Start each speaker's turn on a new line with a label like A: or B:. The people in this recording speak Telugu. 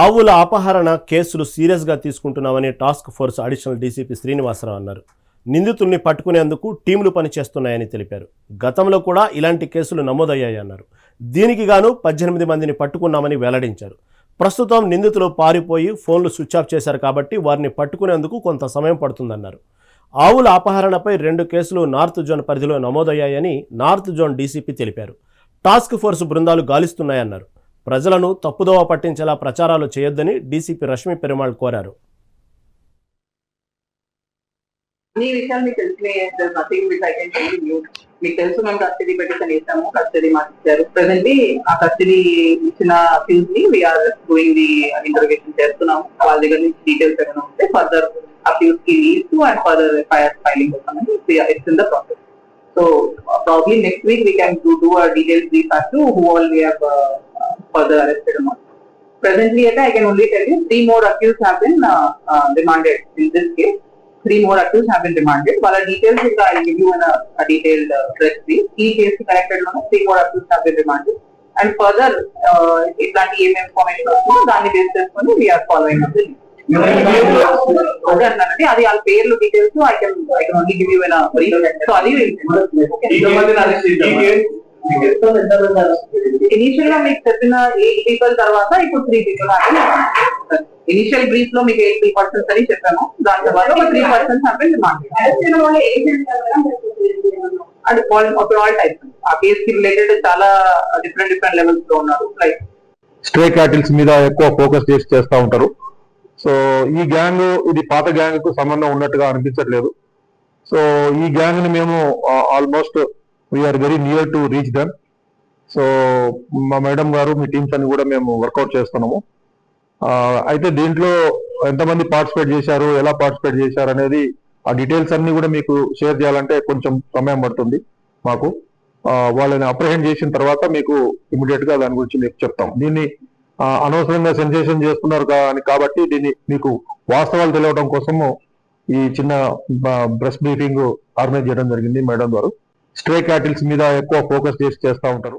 A: ఆవుల అపహరణ కేసులు సీరియస్గా తీసుకుంటున్నామని task force additional DCP Srinivasa Rao అన్నారు. నిందితుల్ని పట్టుకునేందుకు టీంలు పనిచేస్తున్నాయని తెలిపారు. గతంలో కూడా ఇలాంటి కేసులు నమోదయ్యాయన్నారు దీనికి గాను పద్దెనిమిది మందిని పట్టుకున్నామని వెల్లడించారు. ప్రస్తుతం నిందితులు పారిపోయి ఫోన్లు స్విచ్ ఆఫ్ చేశారు కాబట్టి వారిని పట్టుకునేందుకు కొంత సమయం పడుతుందన్నారు. ఆవుల అపహరణపై రెండు కేసులు నార్త్ జోన్ పరిధిలో నమోదయ్యాయని నార్త్ జోన్ డీసీపీ తెలిపారు. టాస్క్ ఫోర్స్ బృందాలు గాలిస్తున్నాయన్నారు. ప్రజలను తప్పుదోవ పట్టించేలా ప్రచారాలు చేయొద్దని డీసీపీ రష్మి పెరుమాళ్ కోరారు.
B: అన్ని విషయాలు మీకు తెలిసినాయి మీకు తెలుసు మేము కస్టడీ పెటిషన్ ఇస్తాము కస్టడీ మాకు ఇచ్చారు ప్రజెంట్లీ ఆ కస్టడీ ఇచ్చిన ఫీల్స్ని we are doing the intervention చేస్తున్నాము. వాళ్ళ దగ్గర నుంచి డీటెయిల్స్ ఏమైనా ఉంటే ఫర్దర్ ఆ ఫీల్స్కి leads and further FIR filing వస్తామని it's in the process so probably next week we can do do a details brief as to who all we have further arrested amount presently at I can only tell you three more accused have been uh, uh, demanded in this case. Three more accused have been demanded. While the details is I'll give you in a, a detailed uh, press brief. Each case connected one, three more accused have been demanded. And further, uh, ఇట్లాంటి ఏం ఇన్ఫర్మేషన్ వస్తుందో దాన్ని బేస్ చేసుకొని వీఆర్ ఫాలోయింగ్ అప్ అదే అది వాళ్ళ పేర్లు details I can I can only give you so అది ఇనిషియల్గా మీకు చెప్పిన ఎయిట్ పీపుల్ తర్వాత ఇప్పుడు త్రీ పీపుల్ ఇనిషియల్ బ్రీఫ్లో మీకు ఎయిట్ త్రీ పర్సన్స్ అని చెప్పాను. దాని తర్వాత ఒక త్రీ పర్సన్స్ అంటే అండ్ ఒక ఆల్ టైప్స్ ఆ కేస్కి రిలేటెడ్ చాలా డిఫరెంట్ డిఫరెంట్ లెవెల్స్లో ఉన్నారు. లైక్
C: స్ట్రే క్యాటిల్స్ మీద ఎక్కువ ఫోకస్ చేసి చేస్తూ ఉంటారు. సో ఈ గ్యాంగ్ ఇది పాత గ్యాంగ్కు సంబంధం ఉన్నట్టుగా అనిపించట్లేదు. సో ఈ గ్యాంగ్ని మేము almost we are very near to reach them so మా మేడం గారు మీ టీమ్స్ అని కూడా మేము వర్కౌట్ చేస్తున్నాము. అయితే దీంట్లో ఎంతమంది పార్టిసిపేట్ చేశారు ఎలా పార్టిసిపేట్ చేశారు అనేది ఆ డీటెయిల్స్ అన్ని కూడా మీకు షేర్ చేయాలంటే కొంచెం సమయం పడుతుంది మాకు. వాళ్ళని అప్రహెండ్ చేసిన తర్వాత మీకు ఇమీడియట్గా దాని గురించి మీకు చెప్తాం. దీన్ని అనవసరంగా సెన్సేషన్ చేస్తున్నారు కానీ అని కాబట్టి దీన్ని మీకు వాస్తవాలు తెలియడం కోసము ఈ చిన్న బ్రెస్ బ్రీఫింగ్ ఆర్గనైజ్ చేయడం జరిగింది మేడం గారు. స్ట్రే క్యాటిల్స్ మీద ఎక్కువ ఫోకస్ చేసి చేస్తూ ఉంటారు.